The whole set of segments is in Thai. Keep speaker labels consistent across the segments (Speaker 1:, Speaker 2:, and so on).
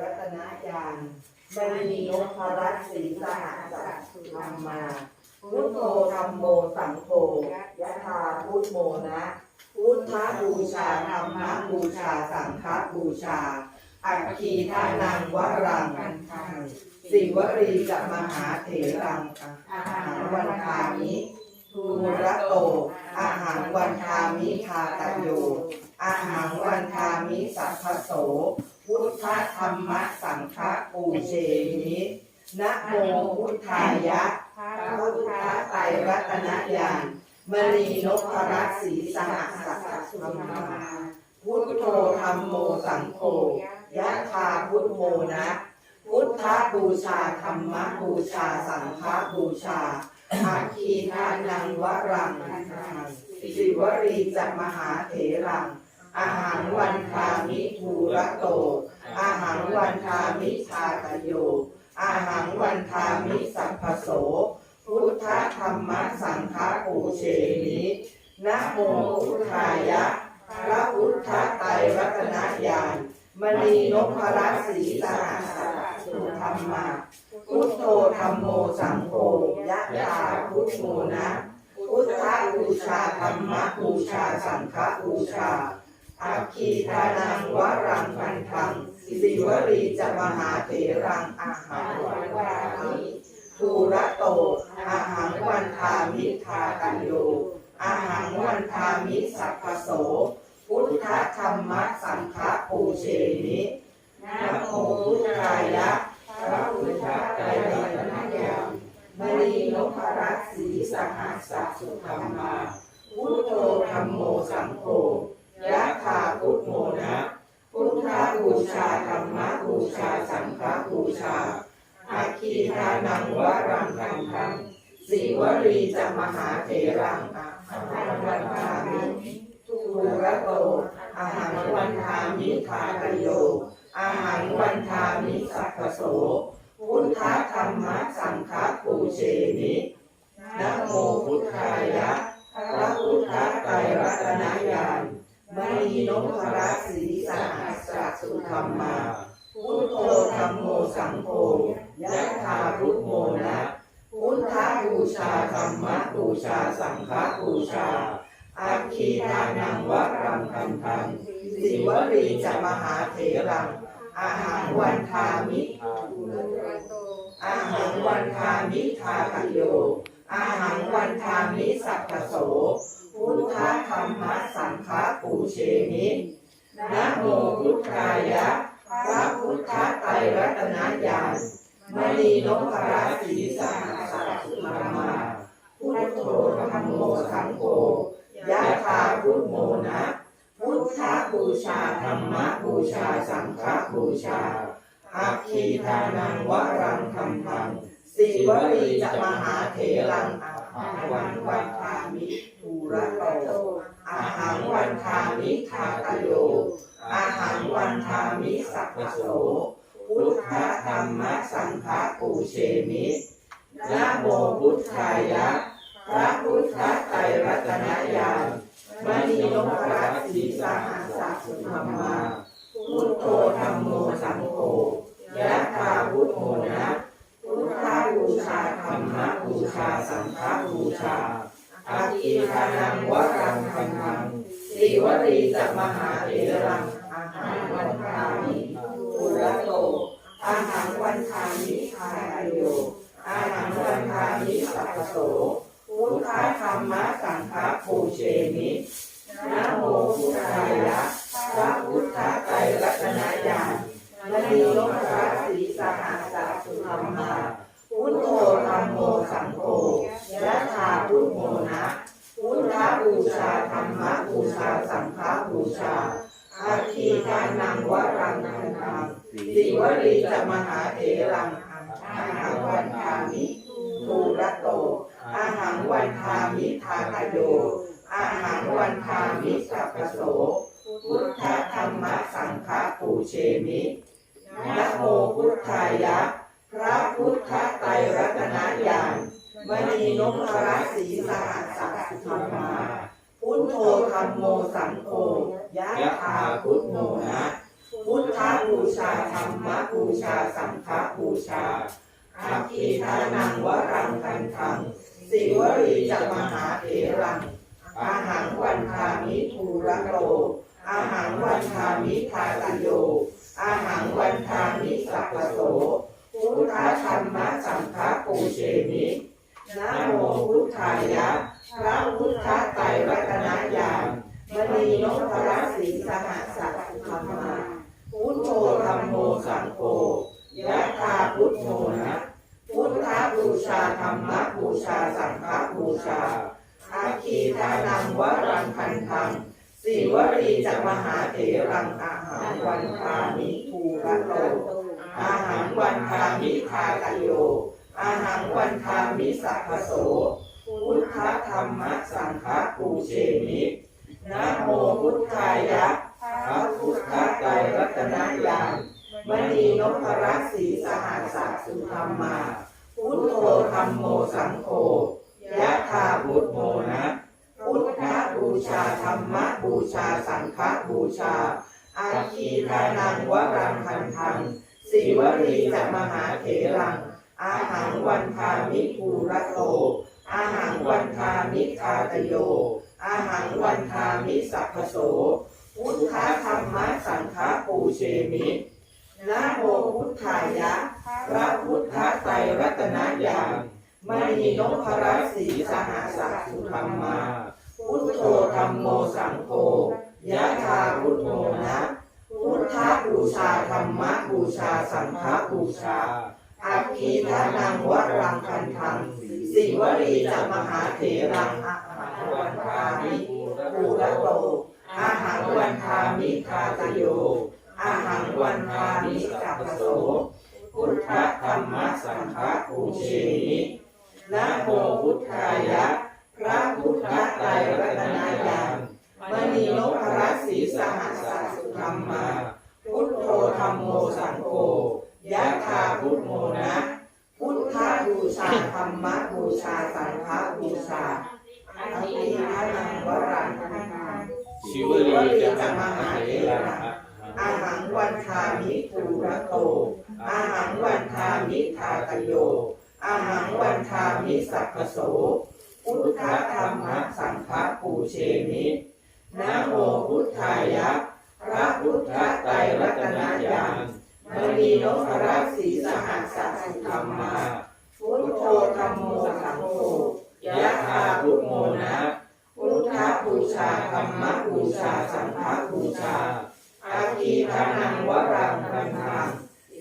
Speaker 1: รัตนญาณมณีนพรัตน์ศรีสหัสสุธรรมาพุทโธธรรมโมสังโฆยะธาพุทโมนะพุทธบูชาธรรมบูชาสังฆบูชา อัคคีทานังวรังสิวรีจะมหาเถรังอาหารวันคามิทูระโต อาหารวันคามิทาตโยอาหารวันคามิสัพพโส พุทธธรรมสังฆปูเชมินะโมพุทธายะพระพุทธไตรรัตนญาณมณีนพรัตน์ศีสหัสสะธรรมาพุทโธธรรมโมสังโฆยะธาพุทโมนะ พุทธบูชาธรรมบูชาสังฆบูชาอาคีทานังวรังสิวรีจะมหาเถรัง อาหารวันคามิทูระโต อาหารวันคามิชาตโย อาหารวันคามิสัพพโส พุทธธรรมสังฆปูเชมินะโมพุทธายะ พระพุทธไตรรัตนญาณมณีนพรัตน์ศรีสหัสสุธรรมาพุทโธธรรมโมสังโฆยะถาพุทโมนะพุทธบูชาธรรมบูชาสังฆบูชา อาคีทานังวรังคันทังสิวรีจะมหาเถรังอาหารวันามิทูระโตอาหารวันทามิทากันโยอาหารวันทามิสัพพโส พุทธธรรมสังฆปูเชมินะโมพุทธายะพระพุทธไตรรัตนญาณมณีนพรัตน์ศรีสหัสสุธรรมา พุทโธธรรมโมสังโฆยะถาพุทโมนะ พุทธบูชาธรรมบูชาสังฆบูชาอาคีทา นังวรังคันทังสีวรีจะมหาเถรังอาหารวันทามิทูระโตอาหารวันทามิทากโย อาหารวันทามิสัพโสพุทธธรรมสังฆปูเชมินะโมพุทธายะพระพุทธไตรรัตนญาณมณีนพรัตน์ศรีสหัสสะสุธรรมา มโมสังโฆยะธาพุทโมนะพุทธบูชาธรรมบูชาสังฆบูชาอาคีทานังวรังคันทังสิวรีจะมหาเถรังอาหารวันทามิอาหารวันทามิทาคโยอาหารวันทามิสัพพโส พุทธธรรมสังฆปูเชมินะโมพุทธายะ พระพุทธไตรรัตนญาณมณีนพรัตน์ศรีสหัสสะสุธรรมาพุทโธธรรมโมสังโฆยะธาพุทโมนะพุทธบูชาธรรมบูชาสังฆบูชาอาคีทานังวรังคัมพังสีวรีจะมหาเถรังอาหารวันวันทามิทูระโตอาหารวันทามิทากโย อาหารวันทามิสัพพโส พุทธธรรมะสังฆปูเชมินะโมพุทธายะ พระพุทธไตรรัตนญาณมณีนพรัตน์ศรีสหัสสุธรรมาพุทโธธรรมโมสังโฆยะถาพุทโมนะพุทธบูชาธรรมะบูชาสังฆบูชาอาคีทานังวรังคันทังสีวรีจะมหาเถรัง โมนะพุทธบูชาธรรมบูชาสังฆบูชาอาคีทานังวรังคันทังสิวรีจะมหาเถรังอาหารวันทามิทูระโตอาหารวันทามิทาคโยอาหารวันทามิสัพพโสพุทธธรรมสังฆปูเชมินะโมพุทธายะ พระพุทธไตรรัตนญาณ มณีนพรัตน์ศรีสหัสสะสุธรรมาพุทโธธรรมโมสังโฆยะถาพุทโมนะพุทธบูชาธรรมบูชาสังฆบูชาอาคีทานังวรังคันทังสิวรีจะมหาเถรังอาหังวันทามิทูระโตอาหังวันทามิทาตโย อาหังวันทามิสัพพโสพุทธธรรมสังฆปูเชมิ นะโมพุทธายะ พระพุทธไตรรัตนญาณมณีนพรัตน์ศรีสหัสสะธรรมาพุทโธธรรมโมสังโฆยะธาพุทโธนะพุทธบูชาธรรมบูชาสังฆบูชาอาคีทานังวรังคันทังสีวรีจะมหาเถรังอาหารวันทามิทูระโตอาหารวันทามิทาตโย อาหารวันทามิสัพโสพุทธธรรมสังฆปูเชมินะโมพุทธายะพระพุทธไตรรัตนญาณมณีนพรัตน์ศรีสหัสสะสุธรรมาพุทโธธรรมโมสังโฆยะธาพุทโมนะพุทธบูชาธรรมบูชาสังฆบูชา อาคีทานังวรังคันทังสีวรีจะมหาเถรัง อาหังวันทามิภูระโต อาหังวันทามิคาตโย อาหังวันทามิสัพพโสพุทธธรรมสังฆปูเชมินะโมพุทธายะ พระพุทธไตรรัตนญาณมณีนพรัตน์ศรีสหัสสะสุธรรมา พุทโธธรรมโมสังโฆยะธาพุทโธนะ พุทธบูชาธรรมบูชาสังฆบูชา อาคีทานังวรังคันทังสิวรีจะมหาเถรังอาหังวันทามิภูระโตอาหังวันทามิคาตโยอาหังวันทามิสัพพโสพุทธธรรมสังฆปูเชมินะโมพุทธายะ พระพุทธไตรรัตนญาณมณีนพรัตน์ศรีสหัสสะสุธรรมา พุทโธธรรมโมสังโฆ ยะธาพุทโมนะพุทธบูชาธรรมบูชาสังฆบูชาอาทิทานังวรังคันทัง
Speaker 2: ชิวลีจะมหาเถระ
Speaker 1: อาหังวันทามิภูระโตอาหังวันทามิทาตโยอาหังวันทามิสัพพโสพุทธธรรมสังฆปูเชมินะโมพุทธายะพระพุทธไตรรัตนญาณมณี นพรัตน์ศรีสหัสสะสุธรรมาพุทโธธรรมโมสังโฆยะธาพุทโมนะพุทธบูชาธรรมบูชาสังฆบูชาอาคีทานังวรังคันทัง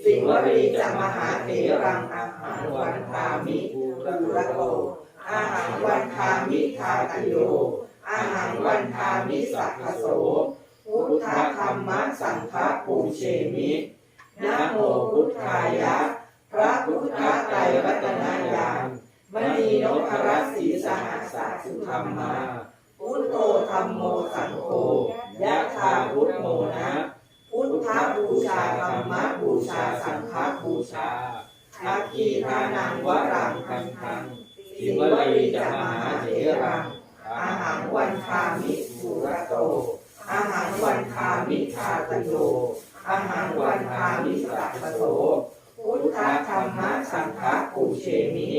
Speaker 1: สิวรีจะมหาเถรังอาหารวันทามิภูระโตอาหารวันทามิทาตโยอาหารวันทามิสัพพโสพุทธธรรมสังฆปูเชมิ นะโมพุทธายะ พระพุทธไตรรัตนญาณมณีนพรัตน์ศีสหัสสะสุธรรมา พุทโธธรรมโมสังโฆยะธาพุทโมนะ พุทธบูชาธรรมบูชาสังฆบูชาอาคีทานังวรังคันทังสิวรีจะมหาเถรัง อาหังวันทามิภูระโต อาหังวันทามิทาตโย อาหังวันทามิสัพพโส พุทธธรรมสังฆปู เชมิ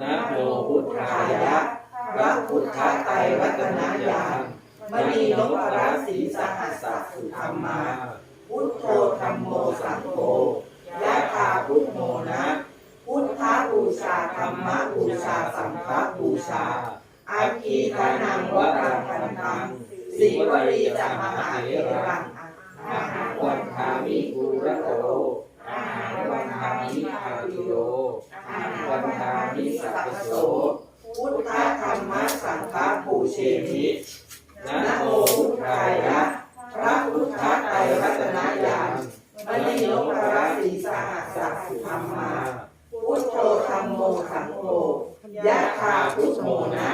Speaker 2: นะโมพุทธา
Speaker 1: ยะพระพุทธไตรรัตนญามณีนพรัศสีสหัสสุธรรมา พุทโธธรรมโมสังโฆยะธาพุทโมนะ พุทธบูชาธรรมบูชาสังฆบูชาอาคีทานังวรังคันทังสีวรีจะมหาเถรังอาหารวันทามิภูระโตอาหารวันทามิทาติโย อาหารวันทามิสัพพโสพุทธธรรมสังฆปูเชมินะโมพุทธายะ พระพุทธไตรรัตนญาณมณีนพรัตน์ศรีสหัสสะสุธรรมาพุทโธธรรมโมสังโฆยะธาพุทโมนะ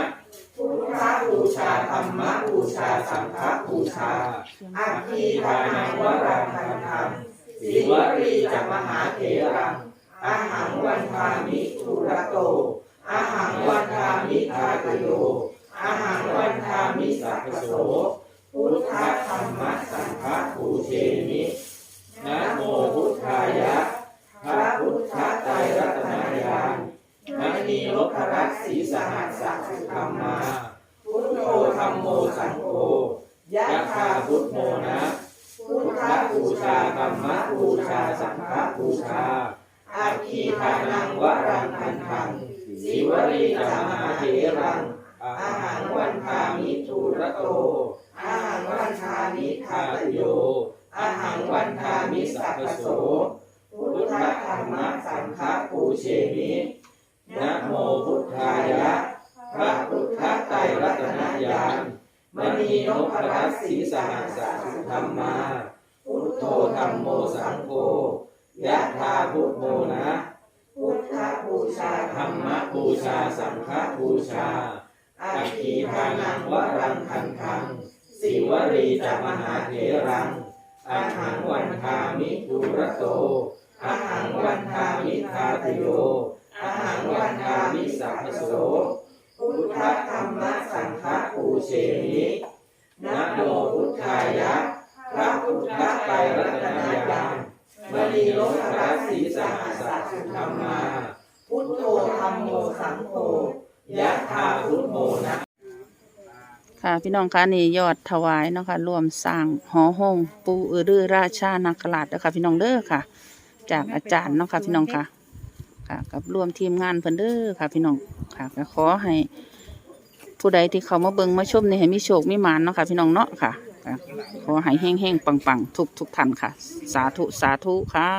Speaker 1: พุทธบูชาธรรมบูชาสังฆบูชาอาคีทานังวรังคันทังสีวรีจะมหาเถรัง อาหังวันทามิทุระโตอาหังวันทามิทาตโยอาหังวันทามิสัพโสพุทธธรรมะสังฆปูเชมินะ
Speaker 2: โม
Speaker 1: พุท
Speaker 2: ธายะ
Speaker 1: พระ
Speaker 2: พุ
Speaker 1: ท
Speaker 2: ธ
Speaker 1: ไต
Speaker 2: รรัต
Speaker 1: นายา
Speaker 2: นม
Speaker 1: ณีล
Speaker 2: พรั
Speaker 1: ตสีสหัสสัสุ
Speaker 2: ธ
Speaker 1: ร
Speaker 2: ร
Speaker 1: มา
Speaker 2: พุทโธธ
Speaker 1: ร
Speaker 2: ร
Speaker 1: ม
Speaker 2: โมสั
Speaker 1: ง
Speaker 2: โฆ
Speaker 1: ยะ
Speaker 2: คา
Speaker 1: พุ
Speaker 2: ท
Speaker 1: โมนะ
Speaker 2: พุทธ
Speaker 1: บูชาธรรมะ
Speaker 2: บู
Speaker 1: ชาสังฆบู
Speaker 2: ชา
Speaker 1: อาคีทานังวรังคันทังสีวรีจามหาเถรัง อาหารวันทามิทูระโต อาหารวันทามิทาต
Speaker 2: โย
Speaker 1: อาหารวันทามิสัพพโส พุทธธรรมสังฆปูเชมิ
Speaker 2: นะโมพุทธายะ พระพุทธไตรรัตนญาณมณีนพรัตน์ศรีสหัสสุธรรมา พุทโธธรรมโมสังโฆ ยะถาพุทโมนะ
Speaker 1: พุทธบูชา
Speaker 2: ธรรมบูชาสังฆบูชา
Speaker 1: อา
Speaker 2: อา
Speaker 1: คี
Speaker 2: คี
Speaker 1: ทานังวรังคั
Speaker 2: คั
Speaker 1: นทังสิวรีจะ
Speaker 2: จะ
Speaker 1: ม
Speaker 2: ม
Speaker 1: หาเถรัง
Speaker 2: อาหารวันทามิทุระโตอาหารวันทามิทาตโยอาหารวันทามิสัพโส
Speaker 1: พุทธธรรมสังฆปูเชมิ
Speaker 2: นะโมพุทธายะพระพุทธไตรรัตนญาณ มณีนพรัตน์ศรีสหัสสุธรรมา
Speaker 1: พุทโธธรรมโมสังโฆ
Speaker 2: ยะถาพุทโมนะ
Speaker 3: ค่ะพี่น้องคะนี่ยอดถวายเนาะค่ะรวมสร้างหอห้องปูอือรือราชานาคราชเด้อค่ะพี่น้องเด้อค่ะ จากอาจารย์เนาะค่ะพี่น้องค่ะ ค่ะ กับรวมทีมงานเพิ่นเด้อค่ะพี่น้องค่ะก็ขอให้ผู้ใดที่เขามาเบิ่งมาชมนี่ให้มีโชคมีหมานเนาะค่ะพี่น้องเนาะค่ะ ขอให้แห้งๆปังๆ ทุกทุกๆท่านค่ะ สาธุ สาธุค่ะ